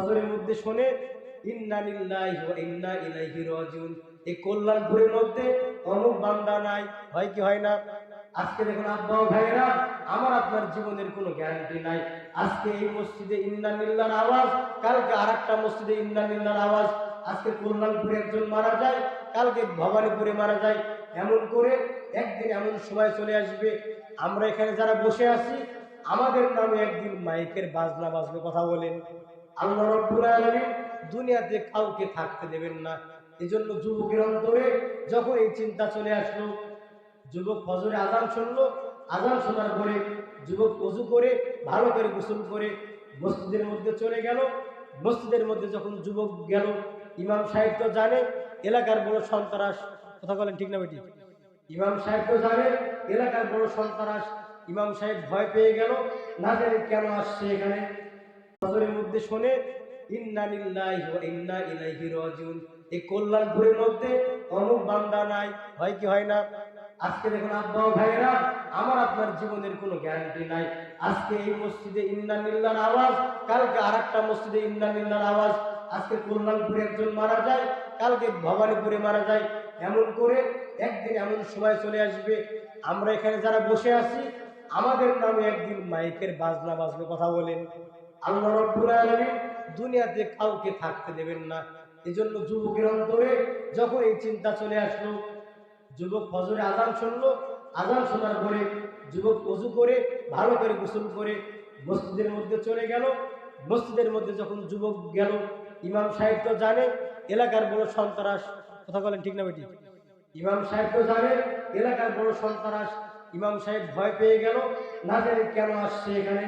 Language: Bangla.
ফজরের মধ্যে শোনে, ইন্না লিল্লাহি ওয়া ইন্না ইলাইহি রাজিউন। এই কল্যাণপুরের মধ্যে অমুক বান্দা নাই, হয় কি হয় না? আজকে দেখুন আব্বা ও ভাইয়েরা, আমার আপনার জীবনের কোনো গ্যারান্টি নাই। আজকে এই মসজিদে ইন্না নিল্লার আওয়াজ, কালকে আর একটা মসজিদে ইন্না নিল্লার আওয়াজ। আজকে কল্যাণপুরে একজন মারা যায়, কালকে ভবানীপুরে মারা যায়। এমন করে একদিন এমন সময় চলে আসবে। আমরা এখানে যারা বসে আছি, আমাদের নামে একদিন মাইকের বাজনা বাজবে, কথা বলেন। আল্লাহ রব্বুল আলামিন দুনিয়াতে কাউকে থাকতে দেবেন না। এজন্য যুবকের অন্তরে যখন এই চিন্তা চলে আসলো, যুবক ফজরে আজান শুনলো আজান শোনার পরে যুবক অজু করে ভালো করে গোসল করে মসজিদের মধ্যে চলে গেল। মসজিদের মধ্যে যখন যুবক গেল, ইমাম সাহেব তো জানে, এলাকার বড় সন্ত্রাস। কথা বলেন ঠিক না বেটি ইমাম সাহেব তো জানে, এলাকার বড় সন্ত্রাস। ইমাম সাহেব ভয় পেয়ে গেল না জানি কেন আসছে এখানে? শোনে কল্যাণপুরের মধ্যে বান্দা নাই, হয় কি হয় না? আজকে দেখুন আব্বা আমার আপনার জীবনের কোনো গ্যারান্টি নাই। আজকে এই মসজিদে ইন্না নিল্লার আওয়াজ, কালকে আর একটা মসজিদে ইন্না নিল্লার আওয়াজ। আজকে কল্যাণপুরে একজন মারা যায়, কালকে ভবানীপুরে মারা যায়। এমন করে একদিন এমন সময় চলে আসবে। আমরা এখানে যারা বসে আছি, আমাদের নামে একদিন মাইকের বাজনা বাজবে, কথা বলেন। আল্লাহ রব্বুল আলামিন দুনিয়াতে কাউকে থাকতে দেবেন না। এজন্য যুবকের অন্তরে যখন এই চিন্তা চলে আসলো, যুবক ফজরে আজান শুনলো, আজান শোনার পরে যুবক অজু করে, ভালো করে গোসল করে মসজিদের মধ্যে চলে গেল। মসজিদের মধ্যে যখন যুবক গেল, ইমাম সাহেব তো জানে, এলাকার বড় সন্ত্রাস, কথা বলেন ঠিক না বেটি? ইমাম সাহেব তো জানে, এলাকার বড় সন্ত্রাস, ইমাম সাহেব ভয় পেয়ে গেল, না জানি কেন আসছে এখানে।